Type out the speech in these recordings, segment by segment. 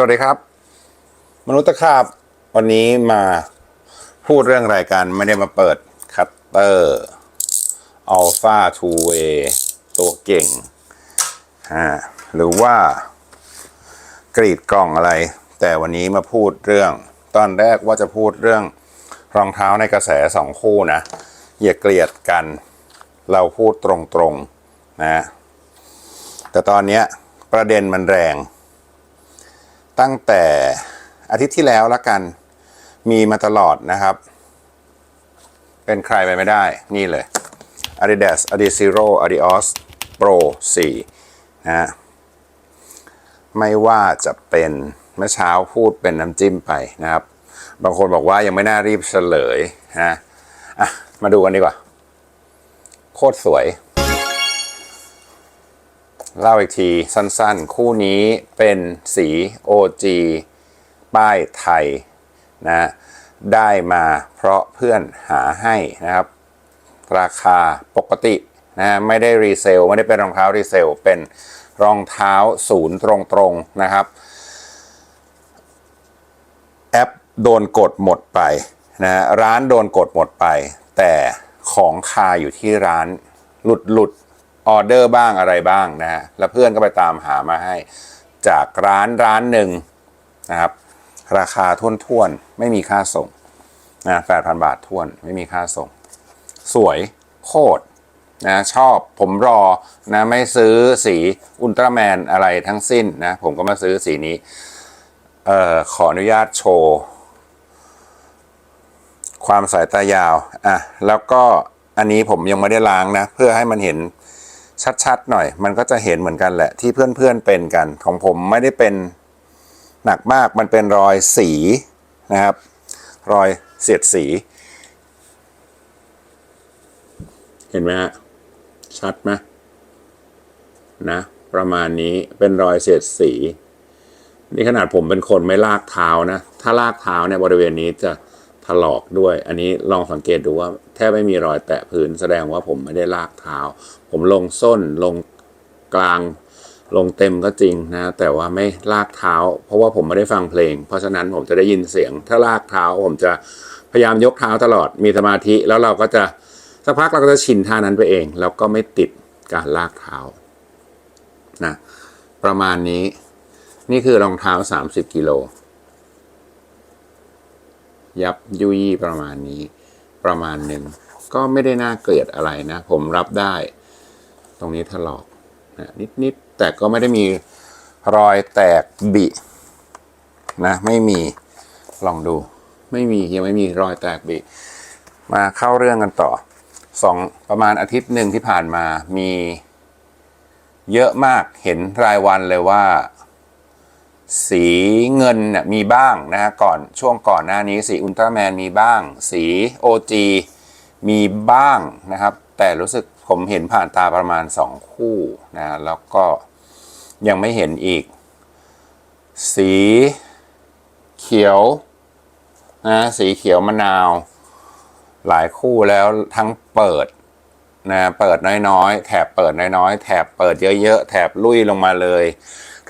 สวัสดีครับ มนุษย์ตะขาบ วันนี้มาพูดเรื่องรายการไม่ได้มาเปิดคัตเตอร์อัลฟา 2A ตัวเก่งอ่าหรือว่ากรีดกล่องอะไร แต่วันนี้มาพูดเรื่อง ตอนแรกว่าจะพูดเรื่องรองเท้าในกระแสสองคู่นะอย่าเกลียดกัน เราพูดตรงๆนะแต่ตอนนี้ประเด็นมันแรง ตั้งแต่อาทิตย์ที่แล้วละกัน มีมาตลอดนะครับ เป็นใครไปไม่ได้นี่เลย Adidas Adizero Adios Pro 4 นะฮะไม่ว่าจะเป็นเมื่อเช้าพูดเป็นน้ำจิ้มไปนะครับ บางคนบอกว่ายังไม่น่ารีบเฉลยนะะมาดูกันดีกว่า โคตรสวย เล่าอีกทีสั้นๆ คู่นี้เป็นสี OG ป้ายไทยนะได้มาเพราะเพื่อนหาให้นะครับ ราคาปกตินะไม่ได้รีเซล ไม่ได้เป็นรองเท้ารีเซล เป็นรองเท้าศูนย์ตรงๆนะครับ แอปโดนกดหมดไปนะร้านโดนกดหมดไป แต่ของคาอยู่ที่ร้านหลุดหลุด ออเดอร์บ้างอะไรบ้างนะฮะแล้วเพื่อนก็ไปตามหามาให้ จากร้านร้านหนึ่งนะครับ ราคาท่วนๆ ไม่มีค่าส่งนะแปดพันบาทท่วนไม่มีค่าส่ง สวยโคตรนะชอบผมรอนะไม่ซื้อสีอุลตร้าแมนอะไรทั้งสิ้นนะ ผมก็มาซื้อสีนี้ เอ่อ ขออนุญาตโชว์ ความสายตายาว อะ แล้วก็อันนี้ผมยังไม่ได้ล้างนะ เพื่อให้มันเห็น ชัดๆหน่อย มันก็จะเห็นเหมือนกันแหละที่เพื่อนๆเป็นกัน ของผมไม่ได้เป็นหนักมากมันเป็นรอยสีนะครับ รอยเสียดสี เห็นไหมฮะชัดไหมนะ ประมาณนี้เป็นรอยเสียดสี นี่ขนาดผมเป็นคนไม่ลากเท้านะ ถ้าลากเท้าเนี่ยบริเวณนี้จะ ถลอกด้วย อันนี้ลองสังเกตดูว่าแทบไม่มีรอยแตะพื้น แสดงว่าผมไม่ได้ลากเท้า ผมลงส้นลงกลางลงเต็มก็จริงนะ แต่ว่าไม่ลากเท้า เพราะว่าผมไม่ได้ฟังเพลง เพราะฉะนั้นผมจะได้ยินเสียง ถ้าลากเท้าผมจะพยายามยกเท้าตลอดมีสมาธิ แล้วเราก็จะสักพักเราก็จะชินท่านั้นไปเอง แล้วก็ไม่ติดการลากเท้านะประมาณนี้นี่คือรองเท้า 30 กิโล ยับยุยประมาณนี้ ประมาณหนึ่งก็ไม่ได้น่าเกลียดอะไรนะ ผมรับได้ ตรงนี้ถลอกนะนิดๆแต่ก็ไม่ได้มีรอยแตกบินะ ไม่มีลองดู ไม่มียังไม่มีรอยแตกบิมาเข้าเรื่องกันต่อสองประมาณอาทิตย์หนึ่งที่ผ่านมามีเยอะมากเห็นรายวันเลยว่า สีเงินน่ยมีบ้างนะฮะก่อนช่วงก่อนหน้านี้สีอุลตร้าแมนมีบ้าง สี OG มีบ้างนะครับ แต่รู้สึกผมเห็นผ่านตาประมาณ 2 คู่นะแล้วก็ยังไม่เห็นอีก สีเขียวนะสีเขียวมะนาว หลายคู่แล้วทั้งเปิดนะเปิดน้อยๆ แถบเปิดน้อยๆ แถบเปิดเยอะๆ แถบลุยลงมาเลย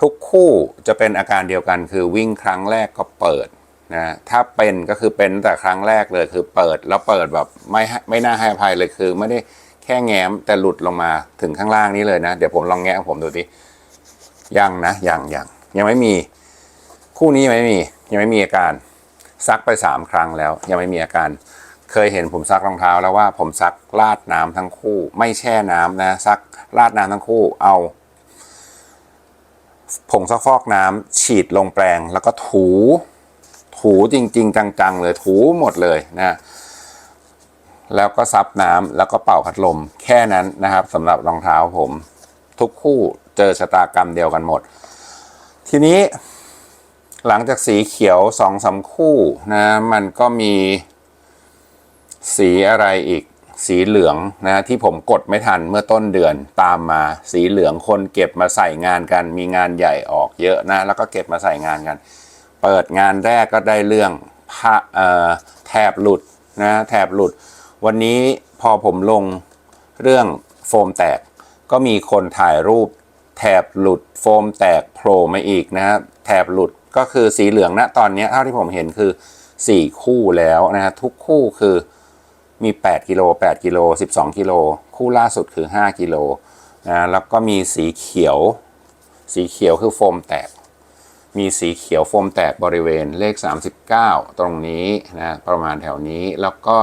ทุกคู่จะเป็นอาการเดียวกันคือวิ่งครั้งแรกก็เปิดนะถ้าเป็นก็คือเป็นแต่ครั้งแรกเลยคือเปิดแล้วเปิดแบบไม่ไม่น่าให้อภัยเลยคือไม่ได้แค่แง้มแต่หลุดลงมาถึงข้างล่างนี้เลยนะ เดี๋ยวผมลองแงะของผมดูดิยังนะยังยังยังไม่มีคู่นี้ยังไม่มียังไม่มีอาการซักไปสามครั้งแล้ว ยังไม่มีอาการเคยเห็นผมซักรองเท้าแล้วว่าผมซักลาดน้ำทั้งคู่ ไม่แช่น้ำนะซักลาดน้ำทั้งคู่เอา ผงซักฟอกน้ำฉีดลงแปรงแล้วก็ถู ถูจริง ๆ จังๆเลยถูหมดเลยนะแล้วก็ซับน้ำแล้วก็เป่าพัดลม แค่นั้นนะครับสำหรับรองเท้าผม ทุกคู่เจอชะตากรรมเดียวกันหมด ทีนี้หลังจากสีเขียวสองสามคู่นะ มันก็มีสีอะไรอีก สีเหลืองนะที่ผมกดไม่ทันเมื่อต้นเดือนตามมาสีเหลืองคนเก็บมาใส่งานกัน มีงานใหญ่ออกเยอะนะ แล้วก็เก็บมาใส่งานกัน เปิดงานแรกก็ได้เรื่องผ้าเอ่อแถบหลุดนะแถบหลุด วันนี้พอผมลงเรื่องโฟมแตก ก็มีคนถ่ายรูปแถบหลุดโฟมแตกโผล่มาอีกนะแถบหลุดก็คือสีเหลืองนะตอนนี้เท่าที่ผมเห็นคือ 4 คู่แล้วนะทุกคู่คือ มี 8 กิโล 8 กิโล 12 กิโล คู่ล่าสุดคือ 5 กิโลนะแล้วก็มีสีเขียว สีเขียวคือโฟมแตก มีสีเขียวโฟมแตกบริเวณเลข 39 ตรงนี้นะประมาณแถวนี้แล้วก็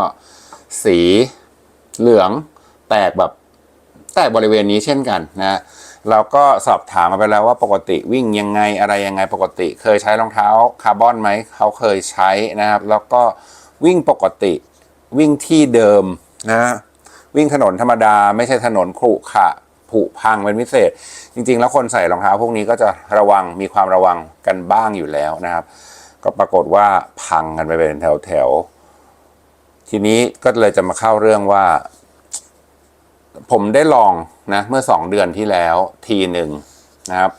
สีเหลืองแตกแบบแตกบริเวณนี้เช่นกันนะเราก็สอบถามมาไปแล้วว่าปกติวิ่งยังไงอะไรยังไงปกติ เคยใช้รองเท้าคาร์บอนไหมเขาเคยใช้นะครับ แล้วก็วิ่งปกติ วิ่งที่เดิมนะวิ่งถนนธรรมดา ไม่ใช่ถนนขรุขระผุพังเป็นพิเศษ จริง ๆ แล้วคนใส่รองเท้าพวกนี้ก็จะระวังมีความระวังกันบ้างอยู่แล้วนะครับ ก็ปรากฏว่าพังกันไปเป็นแถวๆทีนี้ก็เลยจะมาเข้าเรื่องว่า ผมได้ลองนะเมื่อสองเดือนที่แล้วทีหนึ่งนะครับ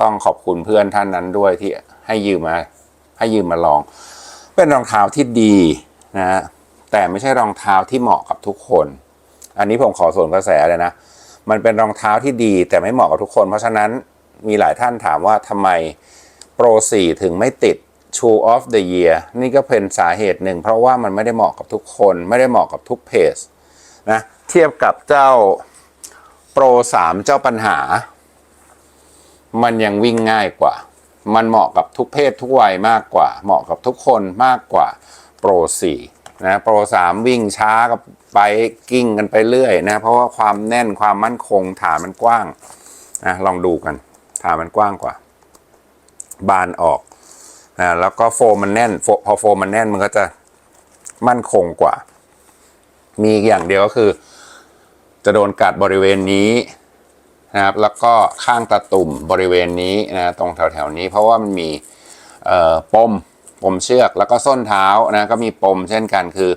ต้องขอบคุณเพื่อนท่านนั้นด้วยที่ให้ยืมมา ให้ยืมมาลอง เป็นรองเท้าที่ดีนะฮะ แต่ไม่ใช่รองเท้าที่เหมาะกับทุกคน อันนี้ผมขอส่วนกระแสเลยนะ มันเป็นรองเท้าที่ดีแต่ไม่เหมาะกับทุกคน เพราะฉะนั้นมีหลายท่านถามว่าทำไมโปร4ถึงไม่ติด Shoe of the Year นี่ก็เป็นสาเหตุหนึ่ง เพราะว่ามันไม่ได้เหมาะกับทุกคน ไม่ได้เหมาะกับทุกเพจนะเทียบกับเจ้าโปร3เจ้าปัญหา มันยังวิ่งง่ายกว่า มันเหมาะกับทุกเพศทุกวัยมากกว่า เหมาะกับทุกคนมากกว่าโปร4 นะโปร3วิ่งช้ากับไปกิ้งกันไปเรื่อยนะเพราะว่าความแน่นความมั่นคงฐานมันกว้างนะลองดูกันฐานมันกว้างกว่า บานออกนะแล้วก็โฟมมันแน่นพอโฟมมันแน่นมันก็จะมั่นคงกว่า มีอย่างเดียวก็คือ จะโดนกัดบริเวณนี้นะครับแล้วก็ข้างตะตุ่มบริเวณนี้นะตรงแถวๆนี้ เพราะว่ามันมีเอ่อปม ปมเชือกแล้วก็ส้นเท้านะก็มีปมเช่นกันคือ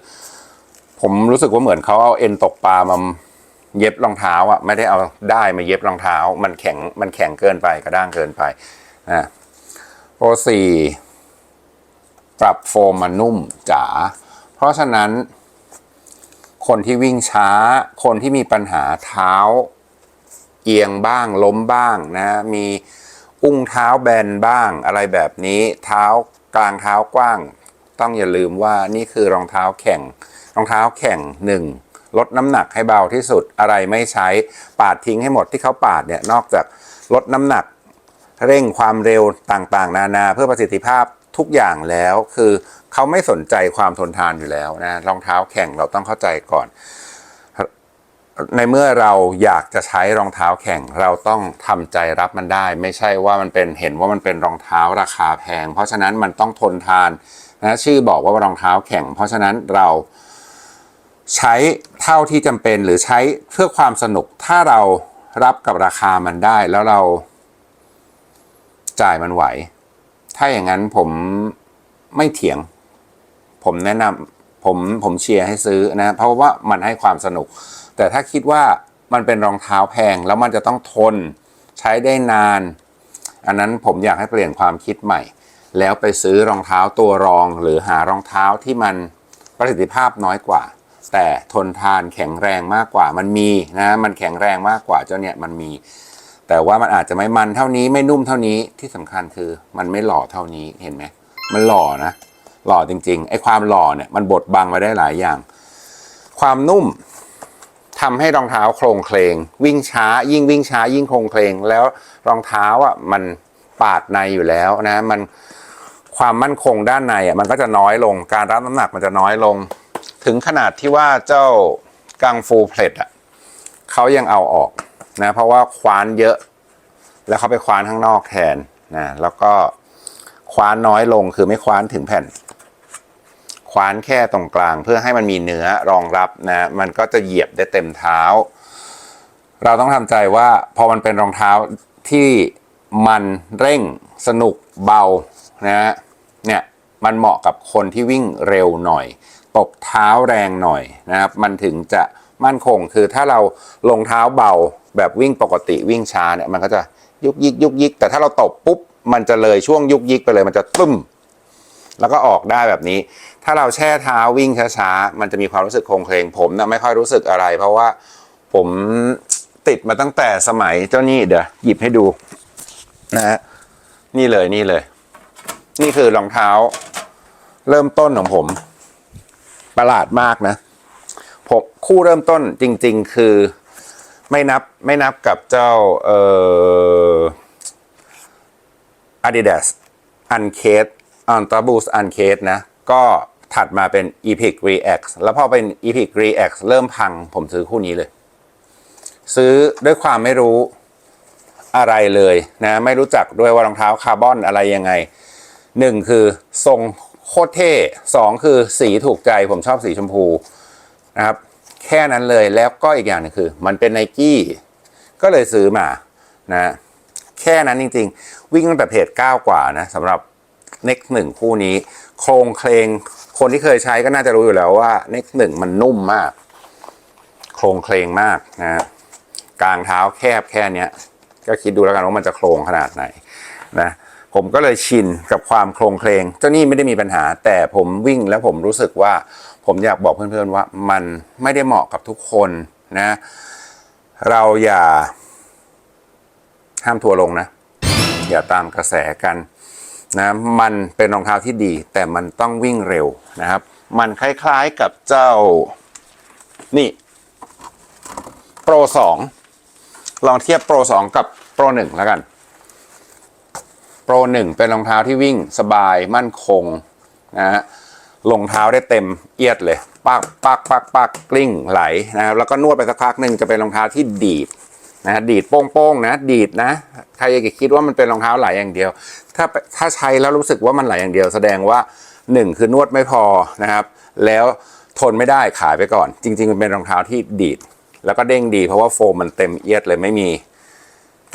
ผมรู้สึกว่าเหมือนเขาเอาเอ็นตกปลามาเย็บรองเท้าอะไม่ได้เอาได้มาเย็บรองเท้า มันแข็งมันแข็งเกินไปกระด้างเกินไปนะโปรสี่ปรับโฟมมานุ่มจ๋าเพราะฉะนั้น คนที่วิ่งช้า คนที่มีปัญหาเท้า เอียงบ้างล้มบ้างนะ มีอุ้งเท้าแบนบ้างอะไรแบบนี้ เท้า กลางเท้ากว้าง ต้องอย่าลืมว่านี่คือรองเท้าแข่ง รองเท้าแข่งหนึ่งลดน้ำหนักให้เบาที่สุดอะไรไม่ใช้ ปาดทิ้งให้หมดที่เขาปาดเนี่ยนอกจากลดน้ำหนัก เร่งความเร็วต่างๆ นานาเพื่อประสิทธิภาพทุกอย่างแล้วคือเขาไม่สนใจความทนทานอยู่แล้วนะรองเท้าแข่งเราต้องเข้าใจก่อน ในเมื่อเราอยากจะใช้รองเท้าแข่งเราต้องทำใจรับมันได้ ไม่ใช่ว่ามันเป็นเห็นว่ามันเป็นรองเท้าราคาแพง เพราะฉะนั้นมันต้องทนทานนะชื่อบอกว่ารองเท้าแข่ง เพราะฉะนั้นเราใช้เท่าที่จำเป็นหรือใช้เพื่อความสนุกถ้าเรารับกับราคามันได้ แล้วเราจ่ายมันไหว ถ้าอย่างนั้นผมไม่เถียง ผมแนะนำผมผมเชียร์ให้ซื้อนะ เพราะว่ามันให้ความสนุก แต่ถ้าคิดว่ามันเป็นรองเท้าแพงแล้วมันจะต้องทนใช้ได้นาน อันนั้นผมอยากให้เปลี่ยนความคิดใหม่ แล้วไปซื้อรองเท้าตัวรอง หรือหารองเท้าที่มันประสิทธิภาพน้อยกว่า แต่ทนทานแข็งแรงมากกว่ามันมีนะมันแข็งแรงมากกว่าเจ้าเนี่ยมันมี แต่ว่ามันอาจจะไม่มันเท่านี้ไม่นุ่มเท่านี้ที่สำคัญคือมันไม่หล่อเท่านี้เห็นไหมมันหล่อนะหล่อจริงๆไอ้ความหล่อเนี่ยมันบดบังมาได้หลายอย่าง ความนุ่ม ทำให้รองเท้าโครงเคลง วิ่งช้ายิ่งวิ่งช้ายิ่งโครงเคลง แล้วรองเท้าอะมันปาดในอยู่แล้วนะมันความมั่นคงด้านในอะมันก็จะน้อยลง การรับน้ำหนักมันจะน้อยลง ถึงขนาดที่ว่าเจ้ากังฟูเพลตอะเขายังเอาออกนะเพราะว่าคว้านเยอะ แล้วเขาไปคว้านข้างนอกแทนนะแล้วก็คว้านน้อยลงคือไม่คว้านถึงแผ่น คว้านแค่ตรงกลาง เพื่อให้มันมีเนื้อรองรับนะมันก็จะเหยียบได้เต็มเท้า เราต้องทำใจว่าพอมันเป็นรองเท้าที่มันเร่งสนุกเบานะเนี่ยมันเหมาะกับคนที่วิ่งเร็วหน่อย ตบเท้าแรงหน่อยนะครับ มันถึงจะมั่นคงคือถ้าเราลงเท้าเบาแบบวิ่งปกติวิ่งช้าเนี่ยมันก็จะยุกยิกยุกยิกแต่ถ้าเราตบปุ๊บมันจะเลยช่วงยุกยิกไปเลยมันจะตึ้ม แล้วก็ออกได้แบบนี้ ถ้าเราแช่เท้าวิ่งช้าๆ มันจะมีความรู้สึกโครงเคลงผมนะไม่ค่อยรู้สึกอะไร เพราะว่าผมติดมาตั้งแต่สมัยเจ้านี่เดี๋ยวหยิบให้ดูนะฮะนี่เลยนี่เลย นี่คือรองเท้า เริ่มต้นของผม ประหลาดมากนะผมคู่เริ่มต้นจริง ๆ คือไม่นับไม่นับกับเจ้าเอ่อ Adidas on Taboos on Case นะ ก็ถัดมาเป็น Epic React แล้วพอเป็น Epic React เริ่มพังผมซื้อคู่นี้เลย ซื้อด้วยความไม่รู้อะไรเลยนะ ไม่รู้จักด้วยว่ารองเท้าคาร์บอนอะไรยังไงหนึ่งคือทรงโคตรเท่สองคือสีถูกใจผมชอบสีชมพูนะครับแค่นั้นเลยแล้วก็อีกอย่างหนึงคือ มันเป็นไนกี้ก็เลยซื้อมานะแค่นั้นจริง ๆ วิ่งตั้งแต่เพจ9กว่านะสำหรับ Next 1คู่นี้ โครงเคลงคนที่เคยใช้ก็น่าจะรู้อยู่แล้วว่า Next 1มันนุ่มมาก โครงเคลงมากนะกลางเท้าแคบแค่เนี้ย ก็คิดดูแล้วกันว่ามันจะโครงขนาดไหนนะผมก็เลยชินกับความโครงเคลงเจ้านี่ไม่ได้มีปัญหา แต่ผมวิ่งแล้วผมรู้สึกว่า ผมอยากบอกเพื่อนๆว่ามันไม่ได้เหมาะกับทุกคนนะ เราอย่าห้ามทัวร์ลงนะ อย่าตามกระแสกัน นะมันเป็นรองเท้าที่ดี แต่มันต้องวิ่งเร็วนะครับ มันคล้ายๆกับเจ้านี่โปรสองลองเทียบโปรสองกับโปรหนึ่งแล้วกัน โปรหนึ่งเป็นรองเท้าที่วิ่งสบายมั่นคงนะฮะลงเท้าได้เต็มเอียดเลยปักปักปักปักกลิ้งไหลนะครับแล้วก็นวดไปสักพักหนึ่งจะเป็นรองเท้าที่ดีด นะดีดโป้งๆนะ ดีดนะใครจะคิดว่ามันเป็นรองเท้าไหลอย่างเดียว ถ้าถ้าใช้แล้วรู้สึกว่ามันไหลอย่างเดียว แสดงว่าหนึ่งคือนวดไม่พอนะครับ แล้วทนไม่ได้ขายไปก่อน จริง ๆ มันเป็นรองเท้าที่ดีด แล้วก็เด้งดีเพราะว่าโฟมมันเต็มเอียดเลยไม่มี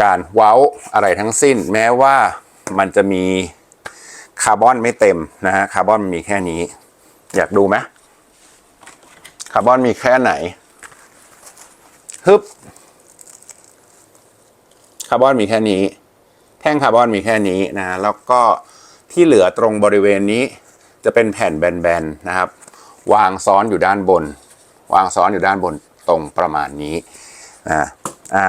การเว้าอะไรทั้งสิ้น แม้ว่ามันจะมีคาร์บอนไม่เต็มนะฮะคาร์บอนมันมีแค่นี้ อยากดูไหมคาร์บอนมีแค่ไหนฮึบ คาร์บอนมีแค่นี้ แท่งคาร์บอนมีแค่นี้นะแล้วก็ที่เหลือตรงบริเวณนี้จะเป็นแผ่นแบนๆนะครับ วางซ้อนอยู่ด้านบน วางซ้อนอยู่ด้านบนตรงประมาณนี้นะอ่า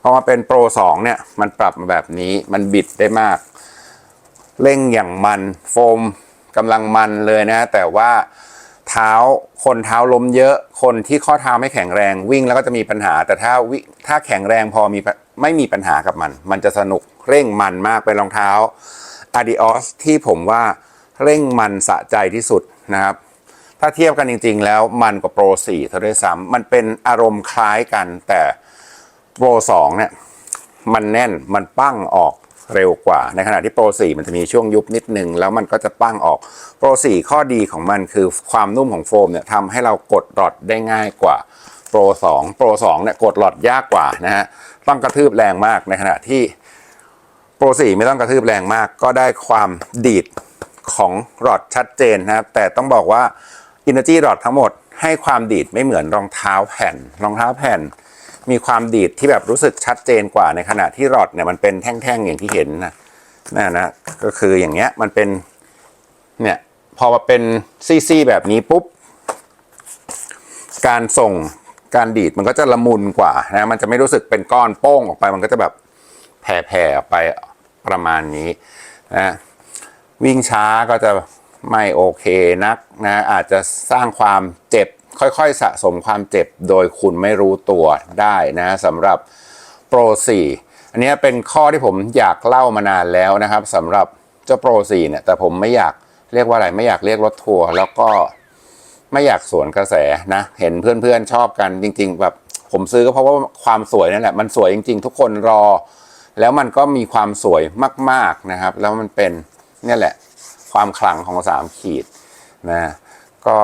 พอมาเป็นโปร2เนี่ยมันปรับมาแบบนี้มันบิดได้มาก เร่งอย่างมันโฟมกำลังมันเลยนะ แต่ว่า เท้า คนเท้าล้มเยอะ คนที่ข้อเท้าไม่แข็งแรงวิ่งแล้วก็จะมีปัญหา แต่ถ้าวิถ้าแข็งแรงพอมีไม่มีปัญหากับมัน มันจะสนุกเร่งมันมากเป็นรองเท้า Adios ที่ผมว่าเร่งมันสะใจที่สุดนะครับ ถ้าเทียบกันจริง ๆ แล้วมันกว่าโปร4เท่าด้วยซ้ำมันเป็นอารมณ์คล้ายกันแต่โปร2เนี่ยมันแน่นมันปั้งออก เร็วกว่า ในขณะที่โปร4มันจะมีช่วงยุบนิดนึง แล้วมันก็จะปั้งออกโปร4ข้อดีของมันคือความนุ่มของโฟมเนี่ยทำให้เรากดหลอดได้ง่ายกว่าโปร2โปร2เนี่ยกดหลอดยากกว่านะฮะต้องกระทืบแรงมากในขณะที่โปร4ไม่ต้องกระทืบแรงมาก ก็ได้ความดีดของหลอดชัดเจนนะครับแต่ต้องบอกว่า Energy หลอดทั้งหมดให้ความดีดไม่เหมือนรองเท้าแผ่น รองเท้าแผ่น มีความดีดที่แบบรู้สึกชัดเจนกว่าในขณะที่รอดเนี่ยมันเป็นแท่งๆอย่างที่เห็นนะนั่นนะก็คืออย่างเงี้ยมันเป็นเนี่ยพอมาเป็นซี่ๆแบบนี้ปุ๊บการส่งการดีดมันก็จะละมุนกว่านะมันจะไม่รู้สึกเป็นก้อนโป้งออกไป มันก็จะแบบแผ่ๆออกไปประมาณนี้นะวิ่งช้าก็จะไม่โอเคนักนะอาจจะสร้างความเจ็บ ค่อยๆสะสมความเจ็บโดยคุณไม่รู้ตัวได้นะสำหรับโปร4อันนี้เป็นข้อที่ผมอยากเล่ามานานแล้วนะครับสำหรับเจ้าโปร4เนี่ยแต่ผมไม่อยากเรียกว่าอะไรไม่อยากเรียกรถทัวร์แล้วก็ไม่อยากสวนกระแสนะ เห็นเพื่อนๆชอบกันจริง ๆ แบบผมซื้อก็เพราะว่าความสวยนั่นแหละมันสวยจริง ๆ ทุกคนรอ แล้วมันก็มีความสวยมาก ๆนะครับ แล้วมันเป็นเนี่ยแหละ ความขลังของสามขีดนะก็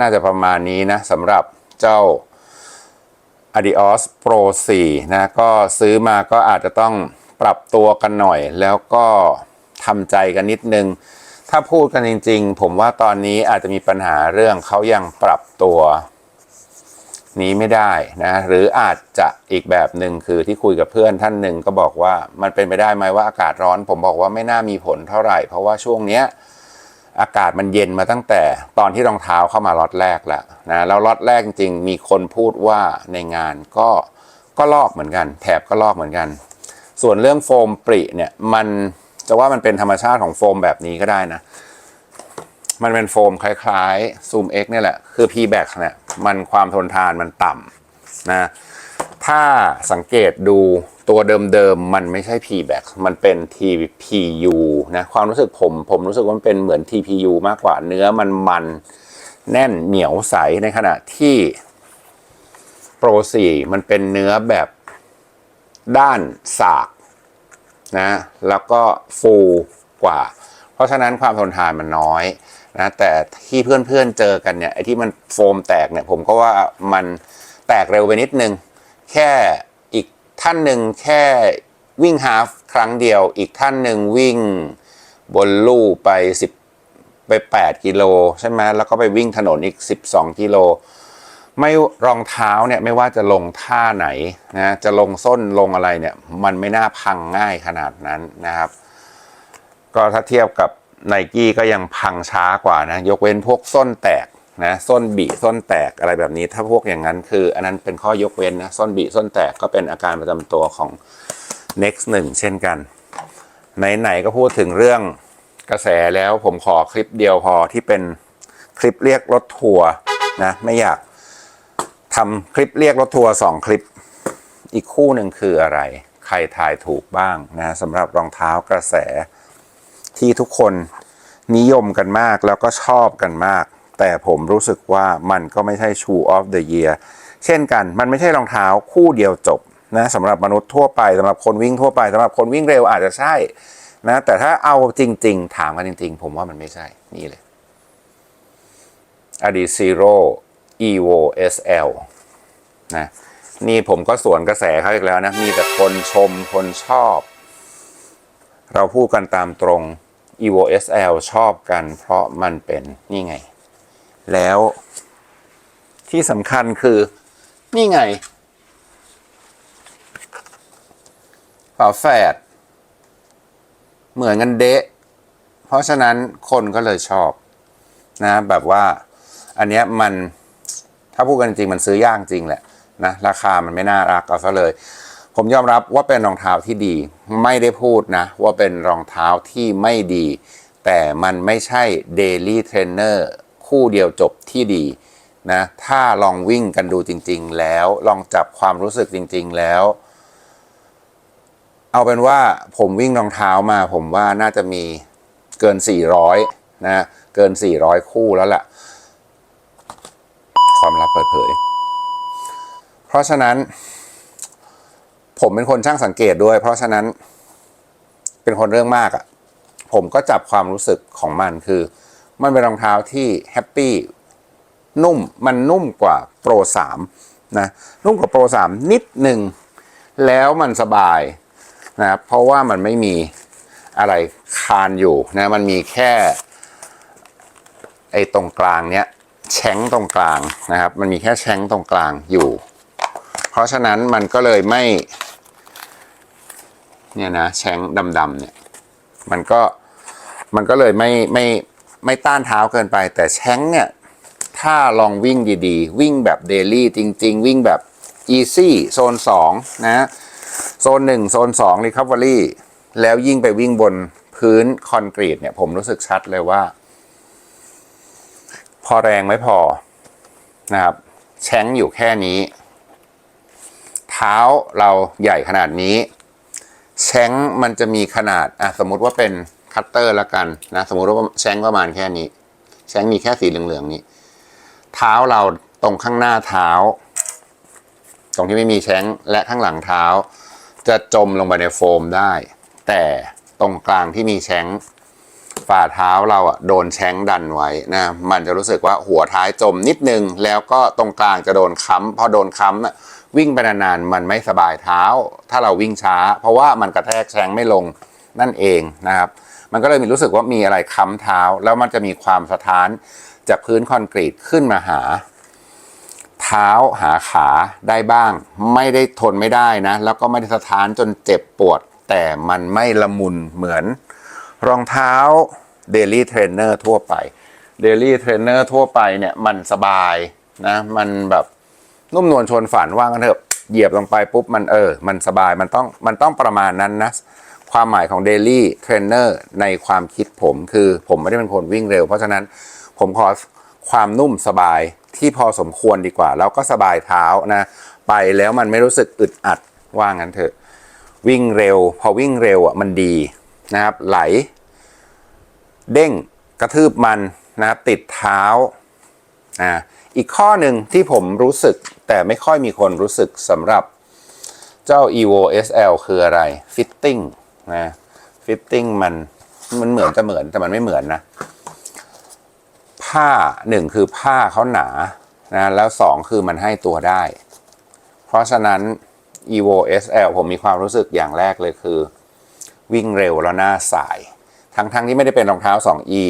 น่าจะประมาณนี้นะสำหรับเจ้า Adios Pro 4 นะ ก็ซื้อมาก็อาจจะต้องปรับตัวกันหน่อย แล้วก็ทำใจกันนิดนึง ถ้าพูดกันจริง ๆ ผมว่าตอนนี้อาจจะมีปัญหาเรื่องเขายังปรับตัวนี้ไม่ได้นะ หรืออาจจะอีกแบบหนึ่งคือที่คุยกับเพื่อนท่านหนึ่งก็บอกว่ามันเป็นไปได้ไหมว่าอากาศร้อน ผมบอกว่าไม่น่ามีผลเท่าไหร่ เพราะว่าช่วงเนี้ย อากาศมันเย็นมาตั้งแต่ตอนที่รองเท้าเข้ามาล็อตแรกแล้วนะแล้วล็อตแรกจริงๆมีคนพูดว่าในงานก็ก็ลอกเหมือนกัน แถบก็ลอกเหมือนกัน ส่วนเรื่องโฟมปริเนี่ยมันจะว่ามันเป็นธรรมชาติของโฟมแบบนี้ก็ได้นะ มันเป็นโฟมคล้ายๆ Zoom X เนี่ยแหละ คือ P-Back เนี่ยมันความทนทานมันต่ำนะ ถ้าสังเกตดูตัวเดิมๆ มันไม่ใช่ P-Back มันเป็น TPU นะ ความรู้สึกผม ผมรู้สึกว่ามันเป็นเหมือน TPU มากกว่า เนื้อมันมันแน่นเหนียวใส ในขณะที่โปร4มันเป็นเนื้อแบบด้านสากนะ แล้วก็ฟูกว่า เพราะฉะนั้นความทนทานมันน้อยนะ แต่ที่เพื่อนๆเจอกันเนี่ย ไอ้ที่มันโฟมแตกเนี่ย ผมก็ว่ามันแตกเร็วไปนิดนึง แค่อีกท่านหนึ่งแค่วิ่งฮาฟครั้งเดียว อีกท่านหนึ่งวิ่งบนลู่ไป 10 ไป 8 กิโลใช่ไหมแล้วก็ไปวิ่งถนนอีก 12 กิโล ไม่รองเท้าเนี่ยไม่ว่าจะลงท่าไหนนะจะลงส้นลงอะไรเนี่ยมันไม่น่าพังง่ายขนาดนั้นนะครับ ก็ถ้าเทียบกับไนกี้ก็ยังพังช้ากว่านะ ยกเว้นพวกส้นแตก นะส้นบีส้นแตกอะไรแบบนี้ ถ้าพวกอย่างนั้นคือ อันนั้นเป็นข้อยกเว้นนะส้นบีส้นแตกก็เป็นอาการประจำตัวของ next 1 เช่นกันไหนๆก็พูดถึงเรื่องกระแสแล้วผมขอคลิปเดียวพอที่เป็นคลิปเรียกรถทัวร์นะไม่อยากทำคลิปเรียกรถทัวร์สองคลิปอีกคู่หนึ่งคืออะไร ใครทายถูกบ้างนะสำหรับรองเท้ากระแสที่ทุกคนนิยมกันมากแล้วก็ชอบกันมาก แต่ผมรู้สึกว่ามันก็ไม่ใช่ Shoe of the Year เช่นกันมันไม่ใช่รองเท้าคู่เดียวจบนะสำหรับมนุษย์ทั่วไปสำหรับคนวิ่งทั่วไปสำหรับคนวิ่งเร็วอาจจะใช่นะแต่ถ้าเอาจริง ๆ ถามกันจริง ๆ ผมว่ามันไม่ใช่นี่เลย Adizero Evo SL นะนี่ผมก็สวนกระแสเขาอีกแล้วนะ มีแต่คนชมคนชอบ เราพูดกันตามตรง evo sl ชอบกันเพราะมันเป็นนี่ไง แล้ว ที่สำคัญคือ นี่ไงฝาแฝดเหมือนกันเดะ เพราะฉะนั้นคนก็เลยชอบ นะ แบบว่า อันเนี้ยมันถ้าพูดกันจริงมันซื้อยากจริงแหละนะราคามันไม่น่ารักเอาซะเลย ผมยอมรับว่าเป็นรองเท้าที่ดี ไม่ได้พูดนะ ว่าเป็นรองเท้าที่ไม่ดี แต่มันไม่ใช่ Daily Trainer คู่เดียวจบที่ดีนะถ้าลองวิ่งกันดูจริง ๆ แล้วลองจับความรู้สึกจริง ๆ แล้ว เอาเป็นว่าผมวิ่งรองเท้ามาผมว่าน่าจะมีเกิน 400 นะเกิน 400 คู่แล้วล่ะ ความลับเปิดเผย เพราะฉะนั้น ผมเป็นคนช่างสังเกตด้วย เพราะฉะนั้นเป็นคนเรื่องมากอะ่ะ ผมก็จับความรู้สึกของมันคือ มันเป็นรองเท้าที่แฮปปี้นุ่มมันนุ่มกว่าโปร3นะนุ่มกว่าโปร3นิดหนึ่งแล้วมันสบายนะเพราะว่ามันไม่มีอะไรคานอยู่นะมันมีแค่ไอ้ตรงกลางเนี้ยแช้งตรงกลางนะครับ มันมีแค่แช้งตรงกลางอยู่ เพราะฉะนั้นมันก็เลยไม่เนี่ยนะแช้งดำๆเนี่ยมันก็มันก็เลยไม่ไม่ ไม่ต้านเท้าเกินไป แต่แช้งเนี่ย ถ้าลองวิ่งดีๆ วิ่งแบบเดลี่จริง ๆ วิ่งแบบอีซี่โซน 2 นะ โซน 1 โซน2 Recovery แล้วยิ่งไปวิ่งบนพื้นคอนกรีตเนี่ย ผมรู้สึกชัดเลยว่า พอแรงไม่พอนะครับ แช้งอยู่แค่นี้ เท้าเราใหญ่ขนาดนี้ แช้งมันจะมีขนาดอะสมมติว่าเป็น คัตเตอร์ล้วกันนะสมมติว่าแช้งประมาณแค่นี้แช้งมีแค่สีเหลืองๆนี้ เท้าเราตรงข้างหน้าเท้า ตรงที่ไม่มีแช้งและข้างหลังเท้า จะจมลงไปในโฟมได้ แต่ตรงกลางที่มีแช้งฝ่าเท้าเราอะโดนแช้งดันไว้นะมันจะรู้สึกว่าหัวท้ายจมนิดนึง แล้วก็ตรงกลางจะโดนค้ำพอโดนค้ำอะวิ่งไปนานๆมันไม่สบายเท้า ถ้าเราวิ่งช้า เพราะว่ามันกระแทกแช้งไม่ลงนั่นเองนะครับ มันก็เลยมีรู้สึกว่ามีอะไรค้ำเท้า แล้วมันจะมีความสะท้านจากพื้นคอนกรีตขึ้นมาหา เท้าหาขาได้บ้าง ไม่ได้ทนไม่ได้นะ แล้วก็ไม่ได้สะท้านจนเจ็บปวด แต่มันไม่ละมุนเหมือน รองเท้า Daily Trainer ทั่วไป Daily Trainer ทั่วไปเนี่ยมันสบายนะมันแบบนุ่มนวลชวนฝันว่างันเถอะเหยียบลงไปปุ๊บมันเออ มันสบายมันต้องมันต้องประมาณนั้นนะ ความหมายของ Daily Trainer ในความคิดผมคือผมไม่ได้เป็นคนวิ่งเร็ว เพราะฉะนั้นผมขอความนุ่มสบายที่พอสมควรดีกว่า แล้วก็สบายเท้านะ ไปแล้วมันไม่รู้สึกอึดอัดว่างั้นเถอะ วิ่งเร็ว พอวิ่งเร็วอะมันดีนะครับ ไหล เด้งกระทืบมันนะครับติดเท้าอ่าอีกข้อหนึ่งที่ผมรู้สึกแต่ไม่ค่อยมีคนรู้สึกสำหรับเจ้า evo sl คืออะไร fitting นะ fitting มันมันเหมือนจะเหมือนแต่มันไม่เหมือนนะ ผ้าหนึ่งคือผ้าเขาหนานะแล้วสองคือมันให้ตัวได้ เพราะฉะนั้น evo sl ผมมีความรู้สึกอย่างแรกเลยคือ วิ่งเร็วแล้วหน้าสาย ทั้งทั้งที่ไม่ได้เป็นรองเท้า 2e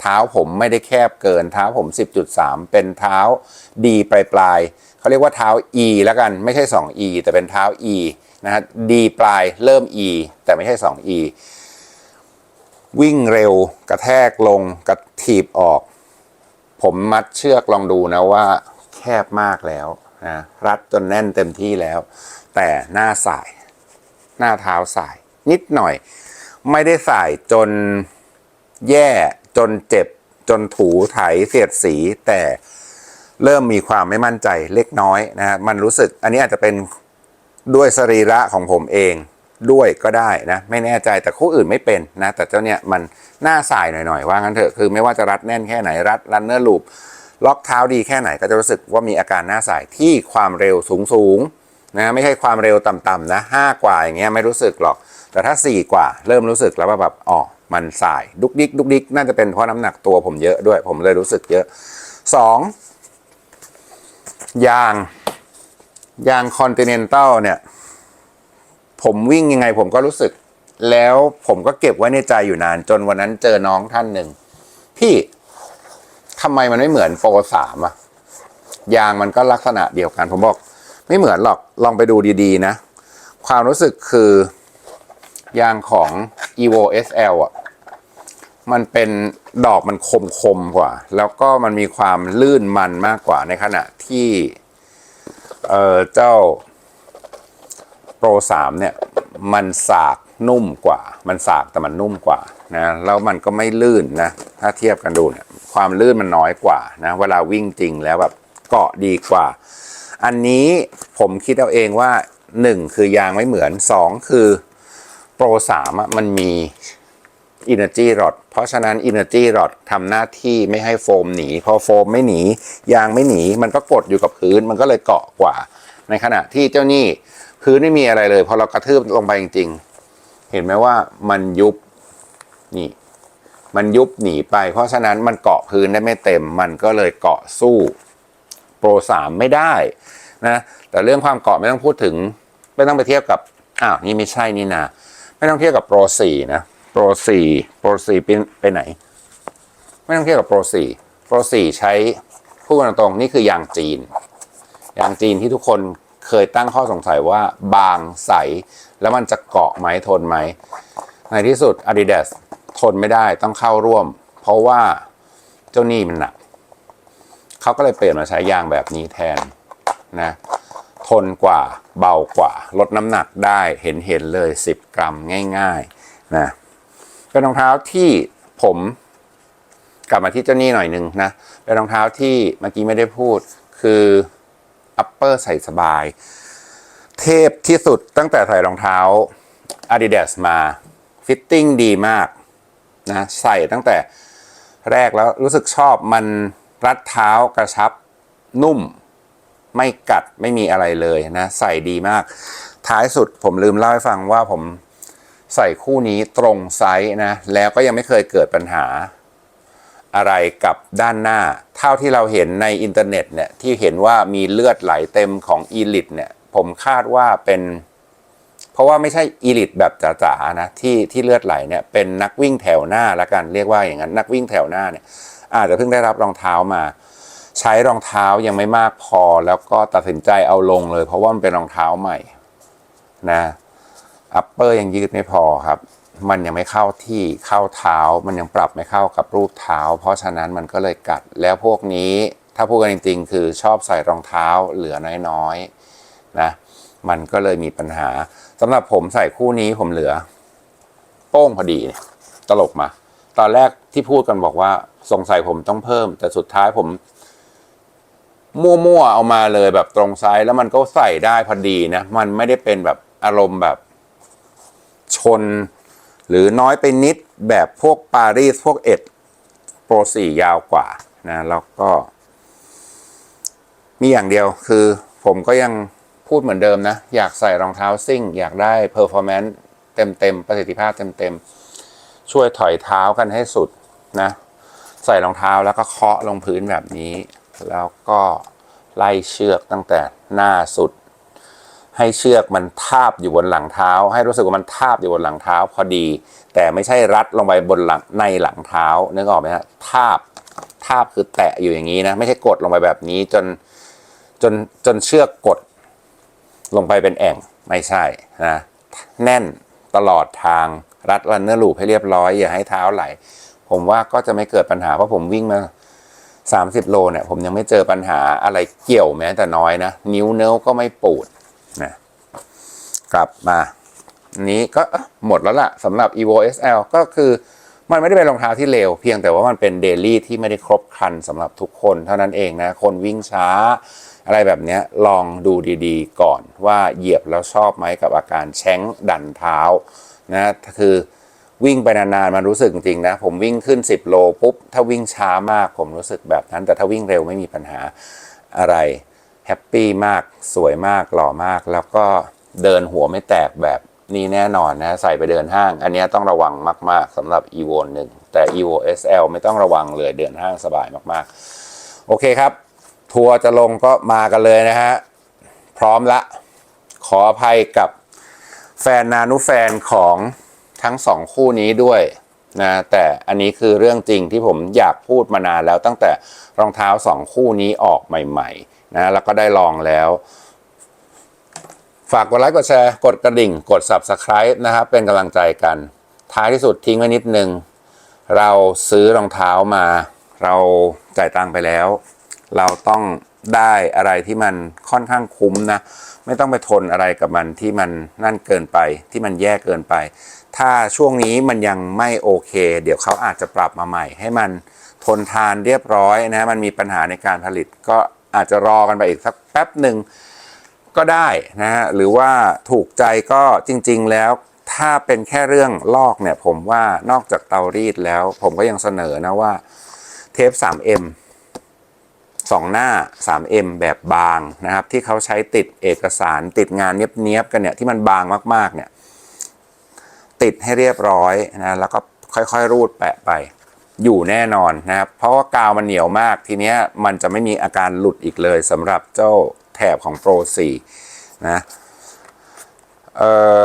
เท้าผมไม่ได้แคบเกินเท้าผม 10.3 เป็นเท้าดีปลายปลายๆเขาเรียกว่าเท้า e แล้วกันไม่ใช่ 2e แต่เป็นเท้า e นะฮะดีปลายเริ่ม e แต่ไม่ใช่ 2e วิ่งเร็วกระแทกลงกระถีบออก ผมมัดเชือกลองดูนะว่าแคบมากแล้วนะรัดจนแน่นเต็มที่แล้ว แต่หน้าสาย หน้าเท้าสาย นิดหน่อย ไม่ได้สายจนแย่จนเจ็บ จนถูไถเสียดสี แต่เริ่มมีความไม่มั่นใจเล็กน้อยนะฮะมันรู้สึกอันนี้อาจจะเป็น ด้วยสรีระของผมเองด้วยก็ได้นะไม่แน่ใจแต่คู่อื่นไม่เป็นนะแต่เจ้าเนี่ยมันหน้าสายหน่อยๆว่างั้นเถอะคือไม่ว่าจะรัดแน่นแค่ไหนรัดรันเนอร์ลูปล็อกเท้าดีแค่ไหนก็จะรู้สึกว่ามีอาการหน้าสายที่ความเร็วสูงๆนะไม่ใช่ความเร็วต่ำๆนะห้ากว่าอย่างเงี้ยไม่รู้สึกหรอก แต่ถ้าสี่กว่า เริ่มรู้สึกแล้วว่าแบบอ๋อมันสายดุกดิกดุกดิกน่าจะเป็นเพราะน้ำหนักตัวผมเยอะด้วยผมเลยรู้สึกเยอะสองยาง ยางคอนติเนนตัลเนี่ย ผมวิ่งยังไงผมก็รู้สึก แล้วผมก็เก็บไว้ในใจอยู่นาน จนวันนั้นเจอน้องท่านหนึ่ง พี่ทำไมมันไม่เหมือนโปรสามอะยางมันก็ลักษณะเดียวกัน ผมบอก ไม่เหมือนหรอกลองไปดูดีๆนะ ความรู้สึกคือยางของ evo sl อะมันเป็นดอกมันคมคมกว่า แล้วก็มันมีความลื่นมันมากกว่าในขณะที่ เออเจ้าโปรสามเนี่ยมันสากนุ่มกว่า มันสากแต่มันนุ่มกว่านะแล้วมันก็ไม่ลื่นนะถ้าเทียบกันดูเนี่ยความลื่นมันน้อยกว่านะเวลาวิ่งจริงแล้วแบบเกาะดีกว่า อันนี้ผมคิดเอาเองว่าหนึ่งคือยางไม่เหมือนสองคือโปรสามอะมันมี Energy Rod เพราะฉะนั้น Energy Rod ทำหน้าที่ไม่ให้โฟมหนี พอโฟมไม่หนี ยางไม่หนี มันก็กดอยู่กับพื้น มันก็เลยเกาะกว่า ในขณะที่เจ้านี่พื้นไม่มีอะไรเลย พอเรากระทืบลงไปจริงๆ เห็นไหมว่ามันยุบ นี่ มันยุบหนีไป เพราะฉะนั้นมันเกาะพื้นได้ไม่เต็ม มันก็เลยเกาะสู้โปรสามไม่ได้นะ แต่เรื่องความเกาะไม่ต้องพูดถึง ไม่ต้องไปเทียบกับ อ้าว นี่ไม่ใช่นี่นา ไม่ต้องเทียบกับโปรสี่นะ โปรสี่โปรสี่ไปไปไหน ไม่ต้องเทียบกับโปรสี่โปรสี่ใช้พูดกันตรงๆนี่คือยางจีน ยางจีนที่ทุกคนเคยตั้งข้อสงสัยว่าบางใส แล้วมันจะเกาะไหมทนไหม ในที่สุด Adidas ทนไม่ได้ต้องเข้าร่วม เพราะว่าเจ้าหนี้มันหนักเขาก็เลยเปลี่ยนมาใช้ยางแบบนี้แทนนะทนกว่าเบากว่า ลดน้ำหนักได้เห็นเห็นเลย 10 กรัมง่าย ๆ นะ เป็นรองเท้าที่ผมกลับมาที่เจ้านี่หน่อยหนึงนะ เป็นรองเท้าที่เมื่อกี้ไม่ได้พูดคืออัปเปอร์ใส่สบาย เทพที่สุดตั้งแต่ใส่รองเท้า Adidas มา ฟิตติ้งดีมากนะใส่ตั้งแต่แรกแล้วรู้สึกชอบมันรัดเท้ากระชับนุ่ม ไม่กัดไม่มีอะไรเลยนะ ใส่ดีมาก ท้ายสุดผมลืมเล่าให้ฟังว่าผม ใส่คู่นี้ตรงไซส์นะ แล้วก็ยังไม่เคยเกิดปัญหาอะไรกับด้านหน้า เท่าที่เราเห็นในอินเทอร์เน็ตเนี่ยที่เห็นว่ามีเลือดไหลเต็มของอีลิตเนี่ยผมคาดว่าเป็น เพราะว่าไม่ใช่อีลิตแบบจ๋าๆนะที่ที่เลือดไหลเนี่ยเป็นนักวิ่งแถวหน้าละกันเรียกว่าอย่างนั้นนักวิ่งแถวหน้าเนี่ยอาจจะเพิ่งได้รับรองเท้ามา ใช้รองเท้ายังไม่มากพอ แล้วก็ตัดสินใจเอาลงเลย เพราะว่ามันเป็นรองเท้าใหม่นะ อัปเปอร์ยังยืดไม่พอครับ มันยังไม่เข้าที่เข้าเท้า มันยังปรับไม่เข้ากับรูปเท้า เพราะฉะนั้นมันก็เลยกัด แล้วพวกนี้ถ้าพูดกันจริงๆ คือชอบใส่รองเท้าเหลือน้อยๆนะมันก็เลยมีปัญหาสำหรับผมใส่คู่นี้ผมเหลือ โป้งพอดีเนี่ยตลกมา ตอนแรกที่พูดกันบอกว่าสงสัยผมต้องเพิ่ม แต่สุดท้ายผม มั่วๆเอามาเลยแบบตรงไซส์แล้วมันก็ใส่ได้พอดีนะ มันไม่ได้เป็นแบบอารมณ์แบบ ชน หรือน้อยไปนิดแบบพวกปารีสพวกเอ็ดโปรสี่ยาวกว่านะแล้วก็ มีอย่างเดียวคือผมก็ยังพูดเหมือนเดิมนะ อยากใส่รองเท้าซิ่ง อยากได้เพอร์ฟอร์แมนซ์เต็มๆ ประสิทธิภาพเต็มๆ ช่วยถอยเท้ากันให้สุดนะ ใส่รองเท้าแล้วก็เคาะลงพื้นแบบนี้ แล้วก็ไล่เชือกตั้งแต่หน้าสุด ให้เชือกมันทาบอยู่บนหลังเท้า ให้รู้สึกว่ามันทาบอยู่บนหลังเท้า พอดี แต่ไม่ใช่รัดลงไปบนหลังในหลังเท้านึกออกไหมฮะทาบทาบคือแตะอยู่อย่างนี้นะไม่ใช่กดลงไปแบบนี้จนจนจนเชือกกด ลงไปเป็นแอ่งไม่ใช่นะแน่นตลอดทางรัดรันเนอร์ลูปให้เรียบร้อยอย่าให้เท้าไหล ผมว่าก็จะไม่เกิดปัญหาเพราะผมวิ่งมา30 โลเนี่ยผมยังไม่เจอปัญหาอะไรเกี่ยวแม้แต่น้อยนะ นิ้วเนื้อก็ไม่ปูด นะกลับมานี้ก็หมดแล้วล่ะสำหรับ evo sl ก็คือมันไม่ได้เป็นรองเท้าที่เร็วเพียงแต่ว่ามันเป็นเดลี่ที่ไม่ได้ครบครันสำหรับทุกคนเท่านั้นเองนะ คนวิ่งช้า อะไรแบบนี้ลองดูดีๆ ก่อนว่าเหยียบแล้วชอบไหมกับอาการแช้งดันเท้านะคือวิ่งไปนานๆ มันรู้สึกจริงนะ ผมวิ่งขึ้น 10 โลปุ๊บ ถ้าวิ่งช้ามากผมรู้สึกแบบนั้น แต่ถ้าวิ่งเร็วไม่มีปัญหาอะไร แฮปปี้มากสวยมากหล่อมาก แล้วก็เดินหัวไม่แตกแบบนี้แน่นอนนะใส่ไปเดินห้าง อันนี้ต้องระวังมาก ๆสำหรับ evo 1 แต่ evo sl ไม่ต้องระวังเลยเดินห้างสบายมากๆ โอเคครับ ทัวร์จะลงก็มากันเลยนะฮะ พร้อมละ ขออภัยกับแฟนนานุแฟนของทั้งสองคู่นี้ด้วยนะแต่อันนี้คือเรื่องจริงที่ผมอยากพูดมานานแล้วตั้งแต่รองเท้าสองคู่นี้ออกใหม่ ๆ นะแล้วก็ได้ลองแล้ว ฝากกดไลค์กดแชร์ กดกระดิ่ง กด Subscribe นะครับ เป็นกำลังใจกัน ท้ายที่สุดทิ้งไว้นิดนึง เราซื้อรองเท้ามา เราจ่ายตังค์ไปแล้ว เราต้องได้อะไรที่มันค่อนข้างคุ้มนะ ไม่ต้องไปทนอะไรกับมันที่มันนั่นเกินไปที่มันแย่เกินไป ถ้าช่วงนี้มันยังไม่โอเค เดี๋ยวเขาอาจจะปรับมาใหม่ ให้มันทนทานเรียบร้อยนะ มันมีปัญหาในการผลิตก็ อาจจะรอกันไปอีกสักแป๊บหนึ่งก็ได้นะฮะหรือว่าถูกใจก็จริง ๆ แล้วถ้าเป็นแค่เรื่องลอกเนี่ยผมว่านอกจากเตารีดแล้ว ผมก็ยังเสนอนะว่าเทป 3M สองหน้า 3M แบบบางนะครับ ที่เขาใช้ติดเอกสารติดงานเนียบๆกันเนี่ยที่มันบางมากๆเนี่ยติดให้เรียบร้อยนะแล้วก็ค่อยๆ รูดแปะไป อยู่แน่นอนนะครับ เพราะว่ากาวมันเหนียวมากทีเนี้ยมันจะไม่มีอาการหลุดอีกเลยสำหรับเจ้าแถบของโปร4นะเออ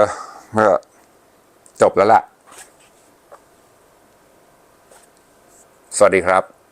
จบแล้วล่ะ สวัสดีครับ